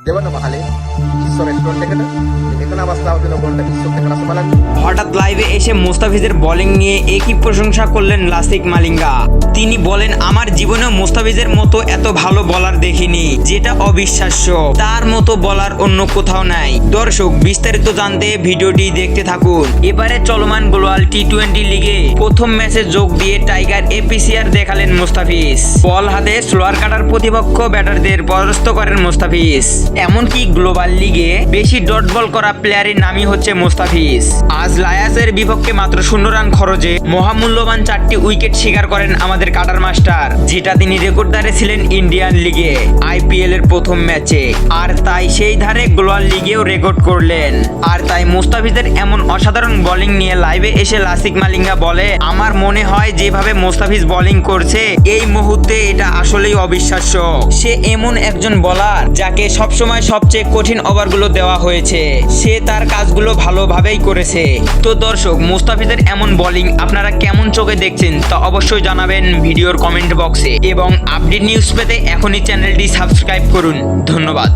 Dewan na mahalin. Iso restaurant ka na. Ito na mas tawag na লাইভে এসে মোস্তাফিজের bowling নিয়ে একই প্রশংসা করলেন লাসিক মালিঙ্গা। তিনি বলেন, আমার জীবনে মোস্তাফিজের মতো এত ভালো বলার দেখিনি, যেটা অবিশ্বাস্য। তার মতো বলার অন্য কোথাও নাই। দর্শক, বিস্তারিত জানতে ভিডিওটি দেখতে থাকুন। এবারে চলমান গ্লোবাল টি টোয়েন্টি লিগে প্রথম ম্যাচে যোগ দিয়ে টাইগার এপিসিআর দেখালেন মোস্তাফিজ। বল হাতে স্লোয়ার কাটার প্রতিপক্ষ ব্যাটারদের পরাস্ত করেন মোস্তাফিজ। এমনকি গ্লোবাল লিগে বেশি ডট বল করা প্লেয়ারের নামই হচ্ছে মোস্তাফিজ। আজ লায়াসের বিপক্ষে মাত্র শূন্য রান খরচে মহামূল্যবান চারটি উইকেট শিকার করেন আমাদের কাটার মাস্টার, যেটা তিনি রেকর্ডদারে ছিলেন ইন্ডিয়ান লিগে আইপিএল এর প্রথম ম্যাচে আর তাই সেই ধারে গ্লোবাল লিগেও রেকর্ড করলেন। আর তাই মোস্তাফিজের এমন অসাধারণ বোলিং নিয়ে লাইভে এসে লাসিক মালিঙ্গা বলে, আমার মনে হয় যেভাবে মোস্তাফিজ বোলিং করছে, এই মুহূর্তে এটা আসলেই অবিশ্বাস্য। সে এমন একজন বলার যাকে সবসময় সবচেয়ে কঠিন ওভারগুলো দেওয়া হয়েছে। সে তার কাজগুলো ভালোভাবেই করেছে। তো দর্শক, মুস্তাফিজের এমন বোলিং আপনারা কেমন চোখে দেখছেন তা অবশ্যই জানাবেন ভিডিওর কমেন্ট বক্সে এবং আপডেট নিউজ পেতে এখনই চ্যানেলটি সাবস্ক্রাইব করুন। ধন্যবাদ।